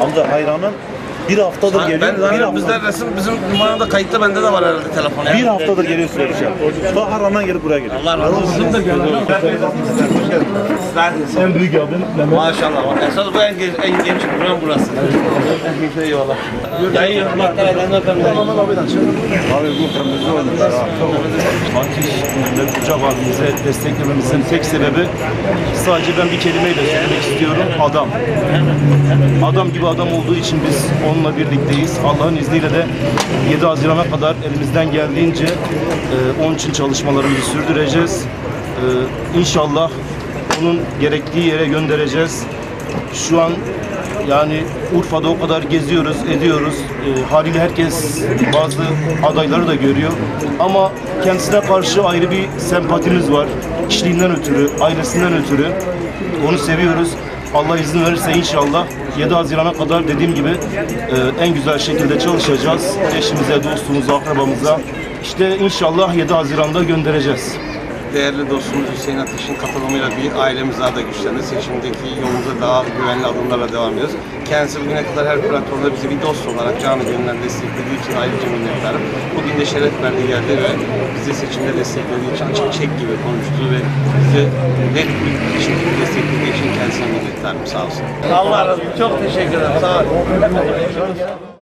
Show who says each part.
Speaker 1: Amca hayranın bir haftadır geliyor.
Speaker 2: Ben
Speaker 1: bir, hafta,
Speaker 2: bizde resim bizim numarada kayıtta bende de var herhalde telefon. ya.
Speaker 1: bir haftadır geliyor sürekli. Ta Harran'dan gelip buraya geliyor.
Speaker 2: Allah razı olsun. Sizler
Speaker 3: En büyük abim Mehmet.
Speaker 2: Maşallah. Esas bu en genç, en genç buran burası. Eyvallah. Dayı hürmetler eden öpemler.
Speaker 4: Abi bu kırmızı olmuş ha.
Speaker 3: Fatih Mehmet Ucak abimize desteklememizin tek sebebi sadece ben bir kelimeyle söylemek istiyorum. Adam. Adam gibi adam olduğu için biz onunla birlikteyiz. Allah'ın izniyle de 7 Haziran'a kadar elimizden geldiğince e, onun için çalışmalarımızı sürdüreceğiz. E, inşallah onun gerektiği yere göndereceğiz. Şu an yani Urfa'da o kadar geziyoruz, ediyoruz. E, haliyle herkes bazı adayları da görüyor. Ama kendisine karşı ayrı bir sempatimiz var. Kişiliğinden ötürü, ailesinden ötürü. Onu seviyoruz. Allah izin verirse inşallah 7 Haziran'a kadar dediğim gibi e, en güzel şekilde çalışacağız. Eşimize, dostumuza, akrabamıza. İşte inşallah 7 Haziran'da göndereceğiz.
Speaker 2: Değerli dostumuz Hüseyin Ateş'in katılımıyla bir ailemiz daha da güçlendi. Seçimdeki yolumuza daha güvenli adımlarla devam ediyoruz. Kendisi bugüne kadar her platformda bizi bir dost olarak canı gönülden desteklediği için ayrıca minnettarım. Bugün de şeref verdi geldi ve bizi seçimde desteklediği için açık çek gibi konuştu ve bizi net bir şekilde desteklediği için kendisine minnettarım. Sağ olsun. Allah razı olsun. Çok teşekkür ederim. Sağ olun.